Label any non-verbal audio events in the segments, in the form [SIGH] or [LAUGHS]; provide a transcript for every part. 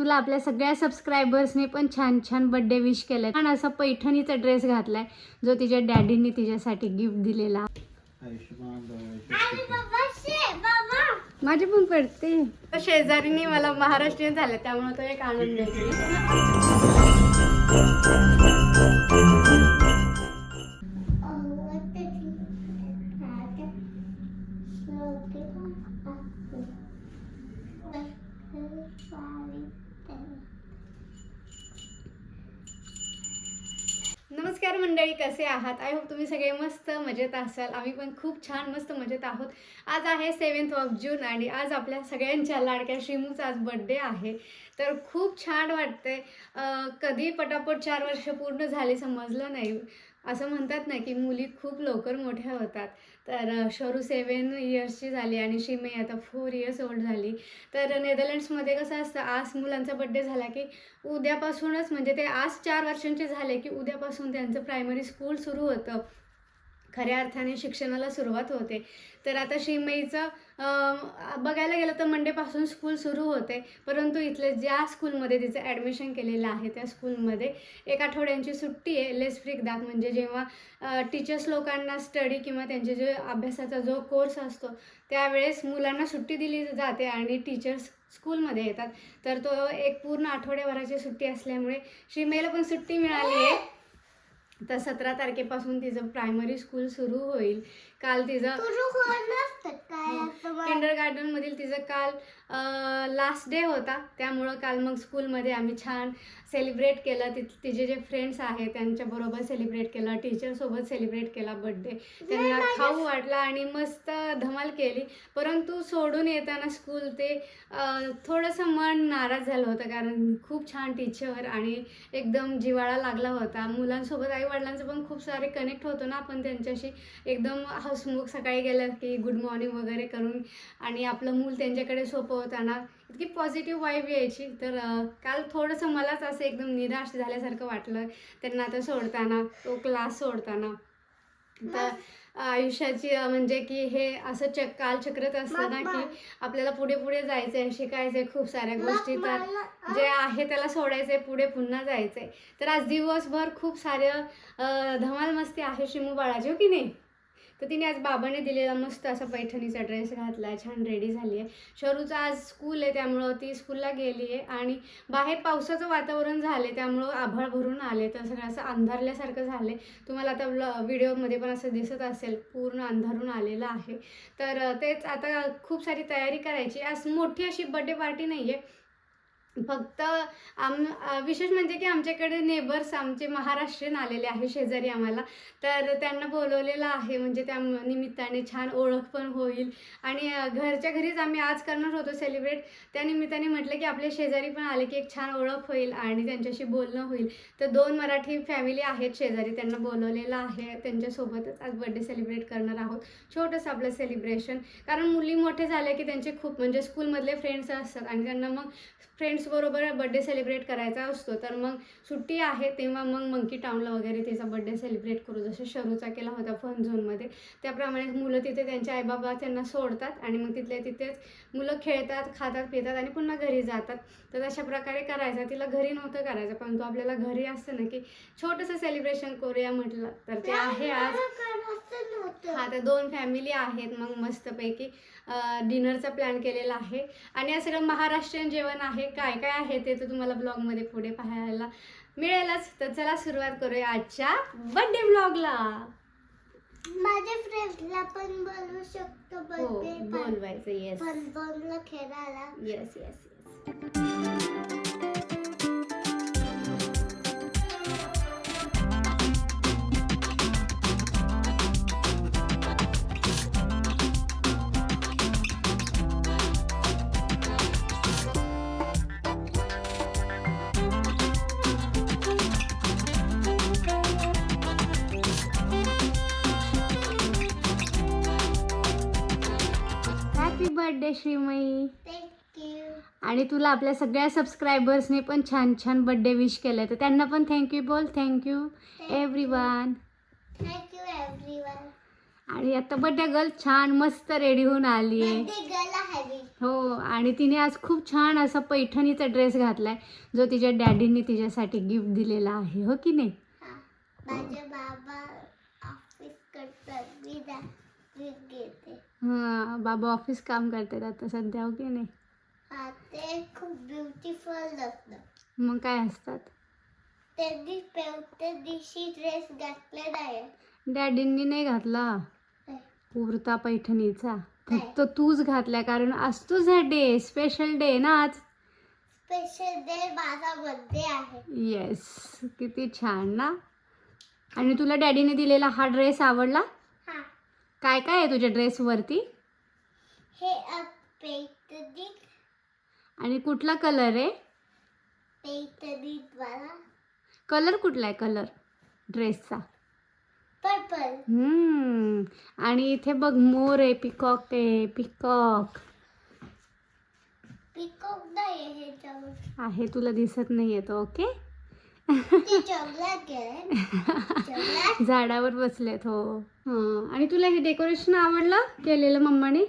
तुला आपल्या सगळ्या सबस्क्रायबर्सने पण छान छान बर्थडे विश केलाय. आणि असा पैठणीचा ड्रेस घातलाय जो तिच्या डॅडींनी तिच्यासाठी गिफ्ट दिलेला. माझी पण पडते. शेजारीने मला महाराष्ट्रीयन झाले त्यामुळे तो एक आनंद आहे नमस्कार मंडळी कसे आहात? आय होप तुम्ही सगळे मस्त मजेत असाल. आम्ही पण खूप छान मस्त मजेत आहोत. आज आहे सेवन्थ ऑफ जून आणि आज आपल्या सगळ्यांच्या लाडक्या श्रीमूचा आज बड्डे आहे. तर खूप छान वाटते कधी पटापट चार वर्ष पूर्ण झाले समजलं नाही. असं म्हणतात ना की मुली खूप लवकर मोठ्या होतात. तर शरू सेवन इयर्सची झाली आणि शिमे आता फोर इयर्स ओल्ड झाली. तर नेदरलँड्समध्ये कसं असतं आज मुलांचा बड्डे झाला की उद्यापासूनच म्हणजे ते आज चार वर्षांचे झाले की उद्यापासून त्यांचं प्रायमरी स्कूल सुरू होतं. खऱ्या अर्थाने शिक्षणाला सुरुवात होते. तर आता शिमईचं बघायला गेलं तर मंडेपासून स्कूल सुरू होते. परंतु इथले ज्या स्कूलमध्ये तिचं ॲडमिशन केलेलं आहे त्या स्कूलमध्ये एक आठवड्यांची सुट्टी आहे लेस फ्रिक दात म्हणजे जेव्हा टीचर्स लोकांना स्टडी किंवा त्यांचे जे अभ्यासाचा जो कोर्स असतो त्यावेळेस मुलांना सुट्टी दिली जाते आणि टीचर्स स्कूलमध्ये येतात. तर तो एक पूर्ण आठवड्याभराची सुट्टी असल्यामुळे श्रीमेला पण सुट्टी मिळाली आहे. तर सतरा तारखेपासून तिचं प्रायमरी स्कूल सुरू होईल. काल तिचं किंडर गार्डनमधील तिचं काल लास्ट डे होता. त्यामुळं काल मग स्कूलमध्ये आम्ही छान सेलिब्रेट केलं. ति तिचे जे फ्रेंड्स आहेत त्यांच्याबरोबर सेलिब्रेट केलं. टीचरसोबत सेलिब्रेट केला बड्डे त्यांना खाऊ वाटला आणि मस्त धमाल केली. परंतु सोडून येताना स्कूल ते थोडंसं मन नाराज झालं होतं. कारण खूप छान टीचर आणि एकदम जिवाळा लागला होता. मुलांसोबत आई वडिलांचं पण खूप सारे कनेक्ट होतो ना आपण त्यांच्याशी. एकदम हसमुख सकाळी गेलं की गुड मॉर्निंग वगैरे करून आणि आपलं मूल त्यांच्याकडे सोपवताना इतकी पॉझिटिव्ह वाईब यायची. तर काल थोडंसं मलाच असं एकदम निराश झाल्यासारखं वाटलं त्यांना आता सोडताना तो क्लास सोडताना. तर आयुष्याची म्हणजे की हे असं चक कालचक्रच असतं ना की आपल्याला पुढे पुढे जायचंय शिकायचंय खूप साऱ्या गोष्टी. तर जे आहे त्याला सोडायचंय पुढे पुन्हा जायचंय. तर आज दिवसभर खूप सारं अं, धमाल मस्ती आहे शिमू बाळाची हो की नाही? तर तिने आज बाबाने दिलेला मस्त असा पैठणीचा ड्रेस घातला छान रेडी झाली आहे. शरूचं आज स्कूल आहे त्यामुळं ती स्कूलला गेली आहे. आणि बाहेर पावसाचं वातावरण झाले त्यामुळं आभाळ भरून आले. तर सगळं असं अंधारल्यासारखं झाले तुम्हाला आता ब्ल व्हिडिओमध्ये पण असं दिसत असेल पूर्ण अंधारून आलेलं आहे. तर तेच आता खूप सारी तयारी करायची. आज मोठी अशी बड्डे पार्टी नाही आहे फक्त आम विशेष म्हणजे की आमच्याकडे नेबर्स आमचे महाराष्ट्रीयन आलेले आहे शेजारी आम्हाला. तर त्यांना बोलवलेलं आहे म्हणजे त्या निमित्ताने छान ओळख पण होईल. आणि घरच्या घरीच आम्ही आज करणार होतो सेलिब्रेट त्या निमित्ताने म्हटलं की आपले शेजारी पण आले की एक छान ओळख होईल आणि त्यांच्याशी बोलणं होईल. तर दोन मराठी फॅमिली आहेत शेजारी त्यांना बोलवलेलं आहे. त्यांच्यासोबतच आज बड्डे सेलिब्रेट करणार आहोत. छोटंसं आपलं सेलिब्रेशन कारण मुली मोठे झाले की त्यांचे खूप म्हणजे स्कूलमधले फ्रेंड्स असतात आणि त्यांना मग फ्रेंड्सबरोबर बड्डे सेलिब्रेट करायचा असतो तर मग सुट्टी आहे तेव्हा मग मंकी टाऊनला वगैरे तिचा बड्डे सेलिब्रेट करू. जसं शरूचा केला होता फन झोनमध्ये त्याप्रमाणे मुलं तिथे त्यांचे आईबाबा त्यांना सोडतात आणि मग तिथल्या तिथेच मुलं खेळतात खातात पितात आणि पुन्हा घरी जातात. तर अशा प्रकारे करायचं. तिला घरी नव्हतं करायचं परंतु आपल्याला घरी असतं ना की छोटंसं सेलिब्रेशन करूया म्हटलं तर ते आहे आज. हा तर दोन फॅमिली आहेत मग मस्तपैकी. डिनरचा प्लॅन केलेला आहे. आणि या सगळं महाराष्ट्रीयन जेवण आहे. काय काय आहे ते तर तुम्हाला ब्लॉगमध्ये पुढे पाहायला मिळेलच. तर चला सुरुवात करूया आजच्या बर्थडे ब्लॉगला माझ्या फ्रेंड्सला पण बोलवू शकतो हो बोलवायचं येस खेळायला. Yes yes yes Shrimayi. आणि तुला आपल्या सगळ्या सबस्क्रायबर्सने पण छान छान बर्थडे विश केलं तर त्यांना पण थँक्यू बोल. थँक्यू एव्हरी वन आणि आता बड्डे गर्ल छान मस्त रेडी होऊन आली आहे हो आणि तिने आज खूप छान असा पैठणीचा ड्रेस घातलाय जो तिच्या डॅडींनी तिच्यासाठी गिफ्ट दिलेला आहे. हो की नाही? माझे बाबा ऑफिस करतात मी दा मी घेते हां बाबा ऑफिस काम करतात आता सध्या हो की नाही? हा ते खूप ब्युटिफुल असतं मग काय असतात? त्यांनी त्या दिवशी ड्रेस घातलेला आहे डॅडींनी नाही घातला? कुर्ता पैठणीचा. फक्त तूच घातलाय कारण आज तुझा डे स्पेशल डे ना आज? स्पेशल डे माझा बर्थडे आहे. येस किती छान ना. आणि तुला डॅडीने दिलेला हा ड्रेस आवडला? काय काय आहे तुझ्या ड्रेसवरती हे आणि कुठला कलर आहे? कलर कुठला आहे कलर ड्रेसचा पर्पल हम्म. आणि इथे बघ मोर आहे पिकॉक आहे पिकॉक पिकॉक नाही आहे तुला दिसत नाही येतो ओके ते चॉकलेट आहे चॉकलेट [LAUGHS] [LAUGHS] झाडावर बसलेत हो. हां. आणि तुला हे डेकोरेशन आवडलं केलेलं मम्माने?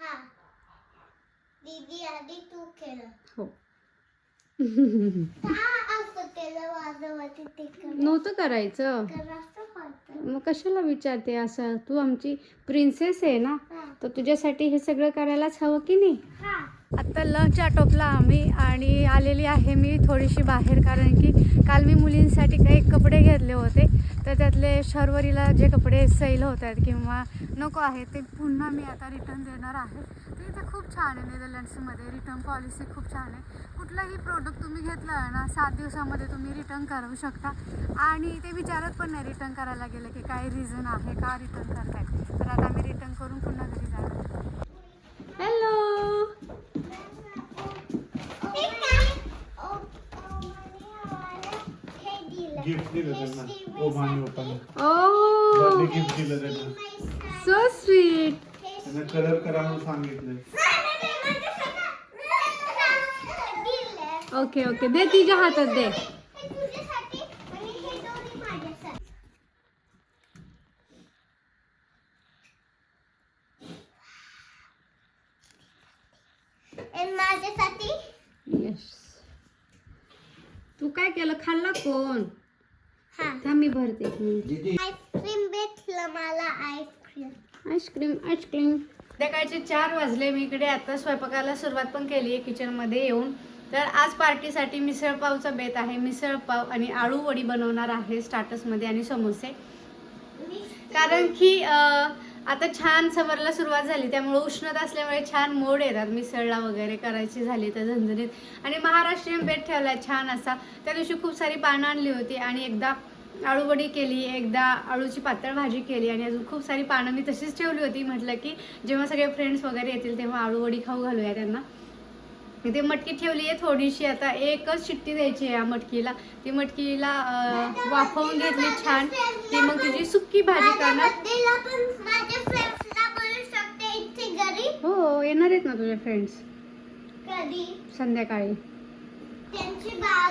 हा. हो. नव्हतं करायचं. मग कशाला विचारते असं? तू आमची प्रिन्सेस आहे ना? तर तुझ्यासाठी हे सगळं करायलाच हवं की नाही? आत्ता लंच आटोपला आम्ही आणि आलेली आहे मी थोडीशी बाहेर कारण की काल मी मुलींसाठी काही कपडे घेतले होते. तर त्यातले शर्वरीला जे कपडे सैल होत आहेत किंवा नको आहे ते पुन्हा मी आता रिटर्न देणार आहे. तर इथे खूप छान आहे नेदरलँड्समध्ये रिटर्न पॉलिसी खूप छान आहे. कुठलंही प्रोडक्ट तुम्ही घेतलं ना सात दिवसामध्ये तुम्ही रिटर्न करू शकता. आणि ते विचारत पण नाही रिटर्न करायला गेलं की काय रिझन आहे का रिटर्न करताय तर आता मी रिटर्न करून पुन्हा घरी जाणार हॅलो हे काय ओ ओ म्हणे आम्हाला हे दिलं गिफ्ट दिलं त्यांना. ओमानी ओपाने ओ बर्थडे गिफ्ट दिलं त्यांना. सो स्वीट त्यांना कलर करा म्हणून ओके ओके दे तिच्या हातात दे हे तुझ्यासाठी आणि हे दोन्ही माझ्यासाठी आणि माझ्यासाठी येस तू काय केलं खाल्ला कोण हा थांब मी भरते एक मिनिट. दीदी आईस्क्रीम भेटलं मला आईस्क्रीम. Ice cream ice cream. संध्याकाळचे चार वाजले मी इकडे आता स्वयंपाकाला सुरुवात पण केली आहे किचनमध्ये येऊन. तर आज पार्टीसाठी मिसळपावचा बेत आहे. मिसळपाव आणि आळू वडी बनवणार आहे स्टार्टर्समध्ये आणि समोसे. कारण की अं, आता छान समरला सुरुवात झाली. त्यामुळे उष्णता असल्यामुळे छान मोड येतात. मिसळला वगैरे करायची झाली तर झणझणीत. आणि महाराष्ट्रीयन बेत ठेवला छान असा. त्या दिवशी खूप सारी पानं आणली होती आणि एकदा आळूवडी केली एकदा आळूची पातळ भाजी केली आणि अजून खूप सारी पानं मी तशीच ठेवली होती. म्हटलं की जेव्हा सगळे फ्रेंड्स वगैरे येतील तेव्हा आळूवडी खाऊ घालूया त्यांना. इथे मटकी ठेवली आहे थोडीशी. आता एकच शिट्टी द्यायची आहे या मटकीला. ती मटकीला वाफवून घेतली छान. ती मग तिची सुक्की भाजी करणार. हो येणार आहेत ना तुझे फ्रेंड्स संध्याकाळी.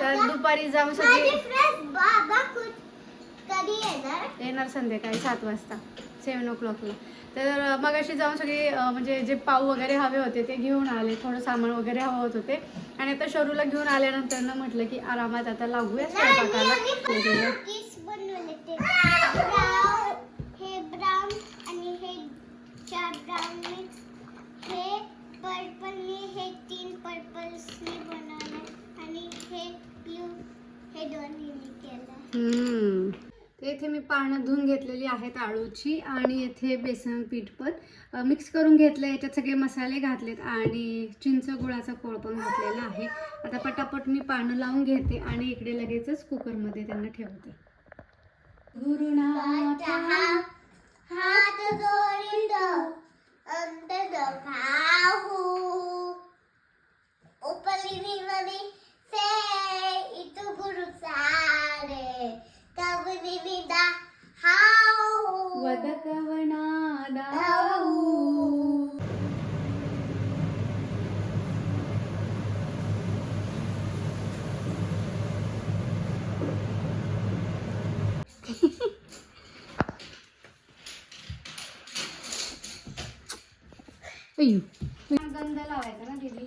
तर दुपारी जाऊन सगळे कधी येणार? येणार संध्याकाळी सात वाजता सेवन ओ क्लॉकला तर मग अशी जाऊन सगळे म्हणजे जे पाव वगैरे हवे होते ते घेऊन आले. थोडं सामान वगैरे हवं होत होते. आणि आता शरूला घेऊन आल्यानंतर ना म्हटलं की आरामात आता लागूया स्वयंपाकाला. हे ब्राऊन आणि हे चार ब्राऊन मिक्स. हे पर्पलने हे तीन पर्पल्सने बनवले आणि हे ब्लू हे दोन्हीने केलं हम्म. तर इथे मी पानं धुवून घेतलेली आहेत आळूची आणि इथे बेसन पीठ पण. मिक्स करून घेतलं याच्यात सगळे मसाले घातलेत आणि चिंच गुळाचा कोळ पण घातलेला आहे. आता पटापट मी पानं लावून घेते आणि इकडे लगेचच कुकरमध्ये त्यांना ठेवते. गुरुनाथा हात जोडितो अंतर भाऊ उपलिनी मनी से इतु गुरु सारे कबनी निदा हाऊ. गंध लावायचा ना दीदी.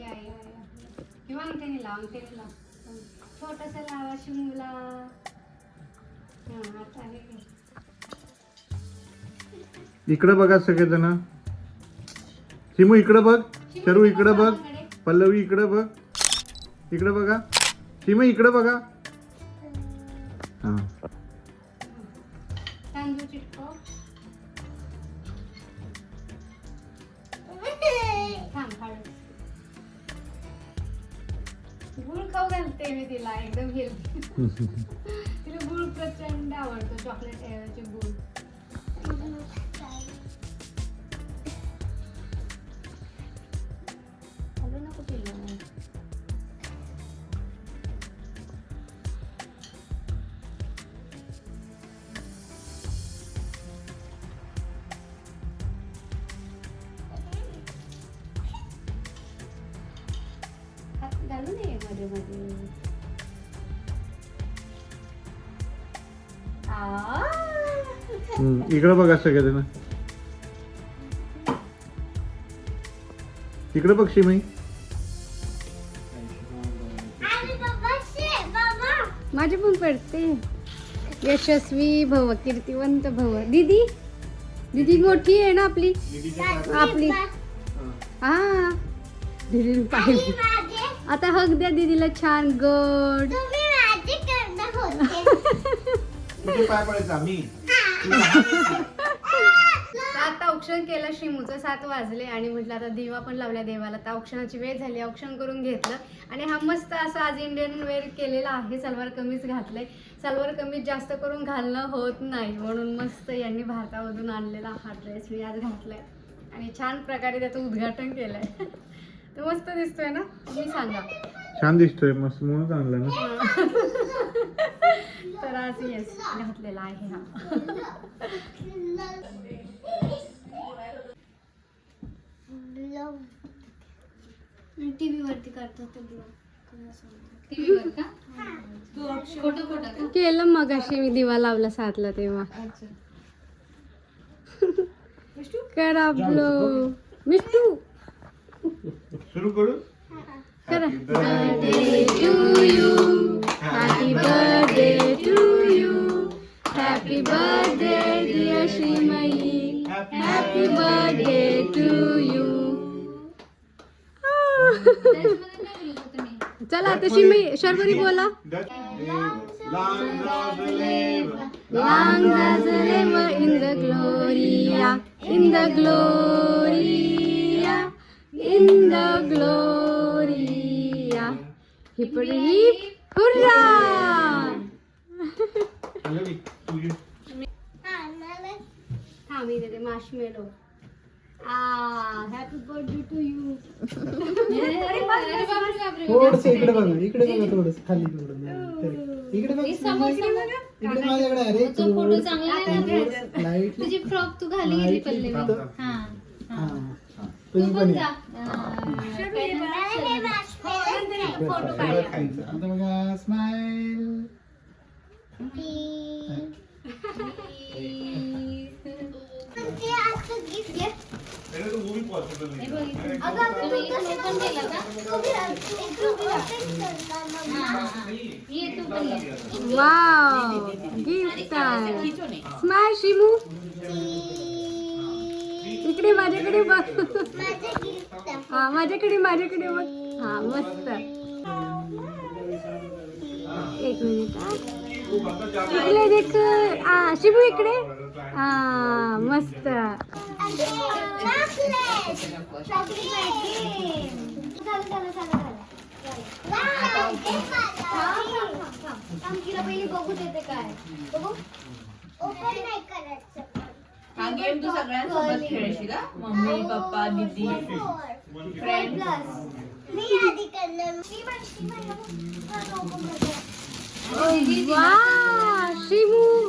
या या या. किंवा अंगठ्याने लाव अंगठ्याने लाव छोटस लावा शिमूला. इकडे बघा सगळेजण. शिमू इकडे बघ शरू इकडे बघ पल्लवी इकडे बघ. इकडे बघा. शिमू इकडे बघा. हा. तांदूळ चिटकव. थांब हळद गुळ खाऊ घालते मी तिला एकदम हेल्दी [LAUGHS] तिला गुळ प्रचंड आवडतो चॉकलेट ऐवजी गुळ. मध्ये मध्ये इकडे बघा सगळेजण इकडे बघ शिमई आणि बाबा शे बाबा माझे पण पडते. यशस्वी भव कीर्तिवंत भव. दीदी? दीदी मोठी आहे ना आपली? आपली. हा. दीदी पाहिजे आता हक द्या दीदीला छान गड तुम्ही माझे करणार होते कुठे पाय पडायचा मी. आता औक्षण केलं शिमूचं सात वाजले आणि म्हटलं आता दिवा पण लावल्या देवाला. तर औक्षणाची वेळ झाली औक्षण करून घेतलं. आणि हा मस्त असं आज इंडियन वेअर केलेला आहे. सलवार कमीज घातलंय. सलवार कमीज जास्त करून घालणं होत नाही. म्हणून मस्त यांनी भारतामधून आणलेला हा ड्रेस मी आज घातलाय. आणि छान प्रकारे त्याचं उद्घाटन केलंय. मस्त दिसतोय ना? तुम्ही सांगा. छान दिसतोय मस्त म्हणून आणलं ना. [LAUGHS] तर आज येस घातलेला आहे हा. टीव्ही वरती करतो टीव्हीवर का? केलं मग अशी मी दिवा लावला सातला तेव्हा. करा आपलो मिष्टू! सुरू करू? करा. Birthday to you happy birthday to you happy birthday dear Shrimayi happy birthday to you चला आता श्रीमयी शर्वरी बोला. Long as ever in the gloria, in the gloria, in the gloria. Hip hip hurrah! हा मी देते माशमेलो आ happy birthday to you थोडस इकडे बघा इकडे बघा. थोडस खाली थोडं इकडे बघ इकडे माझ्याकडे अरे फोटो चांगला आहे लाइट तुझी फ्रॉक तू घाली गेली पल्ले हा हा. तुम्ही पण या. फोटो आता बघा स्माइल ये तू पण ये वाव गिफ्ट आहे स्माय शिमू इकडे माझ्याकडे बघ हा माझ्याकडे माझ्याकडे बघ हा मस्त एक मिनिट हा. इकडे देख आ शिमू इकडे हा मस्त पहिली बघू देते काय बघू ओपन नाही करायचं हा गेम तू सगळ्यांसोबत खेळशील हा? मम्मी पप्पा दीदी. फ्रेंड मी आधी करणार मी पण करते वा शिमू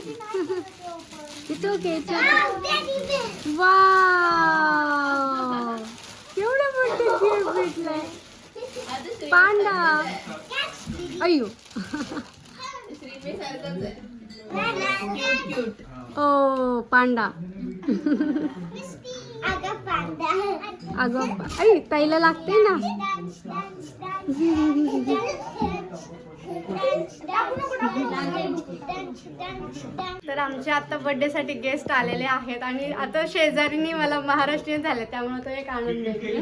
तिथं केचप वा केवढं मोठं गिफ्ट भेटलंय पांडा अय्यो श्रीमे सारखंच आहे क्यूट क्यूट ओ पांडा अगं पांडा अगं आई ताईला लागते ना? तर आमच्या आता बर्थडेसाठी गेस्ट आलेले आहेत आणि आता शेजारीनी मला महाराष्ट्रीयन झाले त्यामुळे तो एक आनंद आहे.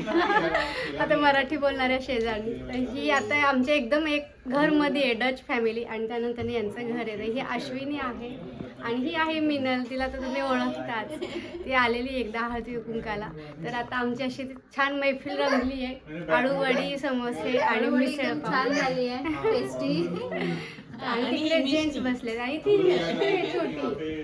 [LAUGHS] आता मराठी बोलणाऱ्या शेजारी. तर ही आता आमच्या एकदम एक घरमध्ये आहे डच फॅमिली आणि त्यानंतर यांचं घर आहे. तर ही अश्विनी आहे. आणि ही आहे मिनल तिला तर तुम्ही ओळखताच. ती आलेली एकदा हळदी कुंकाला. तर आता आमची अशी छान मैफिल रंगली आहे आळूवडी समोसे आणि मिसळ छान झाली आहे टेस्टी आणि तिकडे जेंट्स बसले आणि ती ती छोटी.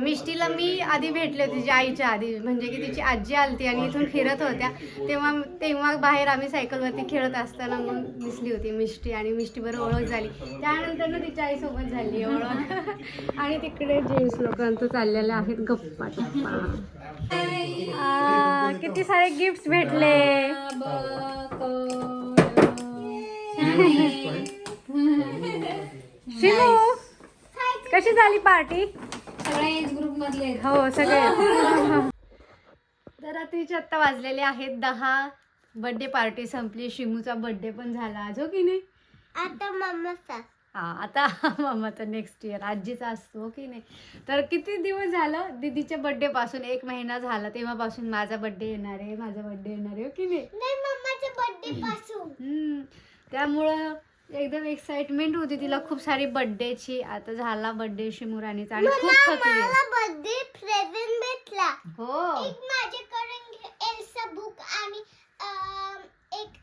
[LAUGHS] मिष्टीला मी आधी भेटले होते तिच्या आईच्या आधी. म्हणजे की तिची आजी आलती आणि इथून फिरत होत्या. तेव्हा तेव्हा बाहेर आम्ही सायकलवरती खेळत असताना मग दिसली होती मिष्टी आणि मिष्टी बरोबर ओळख झाली. त्यानंतर ना तिच्या आईसोबत झाली ओळख. [LAUGHS] आणि तिकडे जेंट्स लोकांचं चाललेले आहेत गप्पा टप्पा. किती सारे गिफ्ट भेटले. [LAUGHS] शिमू कशी झाली पार्टी? सगळ्या एज ग्रुप मधले. हो सगळे. तर रात्रीचे आत्ता वाजलेले आहेत. दहा. बर्थडे पार्टी संपली. शिमूचा बर्थडे पण झाला. आज हो की नाही? आता मम्माचा हा आता [LAUGHS] मामाचा नेक्स्ट इयर आजीचा असतो हो की नाही? तर किती दिवस झालं? दीदीच्या बर्थडे पासून एक महिना झाला. तेव्हापासून माझा बर्थडे येणार आहे माझा बर्थडे येणार आहे हो की नाही? नाही मम्माच्या बर्थडे पासून. हम्म. त्यामुळं एकदम एक्साइटमेंट होती तिला. खूप सारी बर्थडेची आता झाला बर्थडे शिमुराणीचा आणि खूप मला थकली. आहे. मला बर्थडे प्रेझेंट भेटला. हो. एक एल्सा बुक आणि एक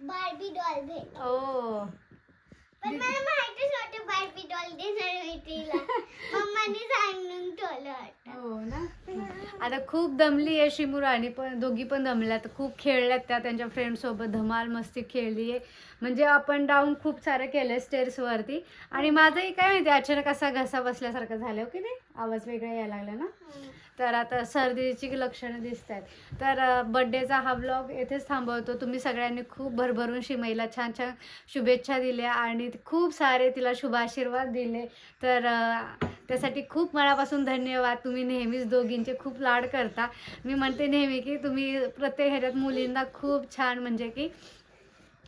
बार्बी डॉल भेट हो. पण मला माहितीच होतं बार्बी डॉल देणार मी तिला मम्माने सांगून ठेवलं होतं. हो ना? आता खूप दमली आहे शिमुराणी पण दोघी पण दमल्यात. खूप खेळल्यात त्या त्यांच्या फ्रेंड सोबत. धमाल मस्ती खेळली आहे. म्हणजे आपण डाऊन खूप सारं केलं स्टेअर्सवरती आणि माझंही काय माहिती अचानक असा घसा बसल्यासारखं झालं हो की नाही? आवाज वेगळा यायला लागला ना? तर आता सर्दीची लक्षणं दिसत आहेत तर बड्डेचा हा ब्लॉग येथेच थांबवतो. तुम्ही सगळ्यांनी खूप भरभरून शिमईला छान छान शुभेच्छा दिल्या आणि खूप सारे तिला शुभाशीर्वाद दिले. तर त्यासाठी खूप मनापासून धन्यवाद. तुम्ही नेहमीच दोघींचे खूप लाड करता. मी म्हणते नेहमी की तुम्ही प्रत्येक ह्याच्यात मुलींना खूप छान म्हणजे की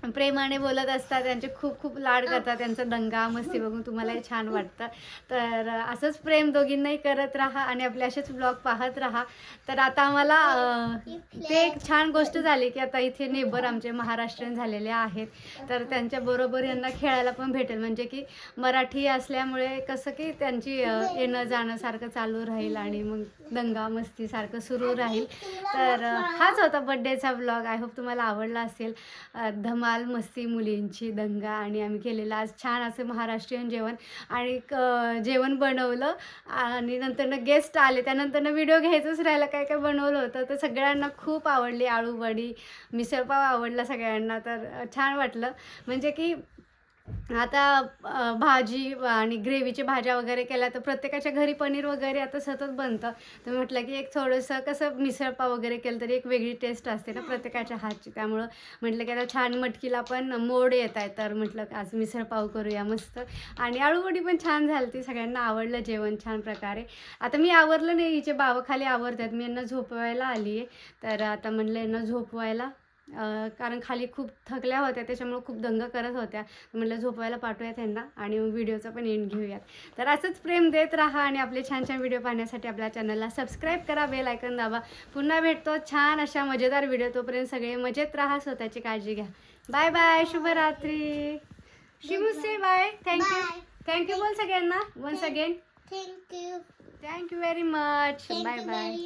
प्रेमाने बोलत असतात त्यांचे खूप खूप लाड करतात त्यांचा दंगा मस्ती बघून तुम्हालाही छान वाटतं. तर असंच प्रेम दोघींनाही करत राहा आणि आपले असेच ब्लॉग पाहत राहा. तर आता आम्हाला ते एक छान गोष्ट झाली की आता इथे नेबर आमचे महाराष्ट्रीयन झालेले आहेत. तर त्यांच्याबरोबर यांना खेळायला पण भेटेल. म्हणजे की मराठी असल्यामुळे कसं की त्यांची येणं जाणं सारखं चालू राहील आणि मग दंगा मस्ती सारखं सुरू राहील. तर हाच होता बड्डेचा ब्लॉग आय होप तुम्हाला आवडला असेल. धमा धमाल मस्ती मुलींची दंगा आणि आम्ही केलेलं आज छान असं महाराष्ट्रीयन जेवण आणि क- जेवण बनवलं आणि नंतरनं गेस्ट आले. त्यानंतरनं व्हिडिओ घ्यायचंच राहिलं. काय काय बनवलं होतं? तर सगळ्यांना खूप आवडली आळू वडी मिसळपाव आवडला सगळ्यांना. तर छान वाटलं. म्हणजे की आता भाजी आणि ग्रेव्हीची भाज्या वगैरे केल्या तर प्रत्येकाच्या घरी पनीर वगैरे आता सतत बनतं. तर म्हटलं की एक थोडंसं कसं मिसळपाव वगैरे केलं तरी एक वेगळी टेस्ट असते ना प्रत्येकाच्या हातची. त्यामुळं म्हटलं की आता छान मटकीला पण मोड येत आहे. तर म्हटलं आज मिसळपाव करूया मस्त. आणि आळूवडी पण छान झाली ती. सगळ्यांना आवडलं जेवण छान प्रकारे. आता मी आवरलं नाही. हिचे बावाखाली आवरतात. मी यांना झोपवायला आली आहे तर आता म्हटलं यांना झोपवायला कारण खाली खूप थकल्या होत्या त्याच्यामुळे खूप दंग करत होत्या. म्हटलं झोपवायला पाठवूया त्यांना आणि व्हिडिओचा पण एंड घेऊयात. तर असंच प्रेम देत राहा आणि आपले छान छान व्हिडिओ पाहण्यासाठी आपल्या चॅनलला सबस्क्राईब करा बेल ऐकन दाबा. पुन्हा भेटतो छान अशा मजेदार व्हिडिओ तोपर्यंत सगळे मजेत राहा स्वतःची काळजी घ्या. बाय बाय शुभरात्री. Shivu say bye thank you. Thank you बोल सगळ्यांना. Once again thank you thank you very much bye bye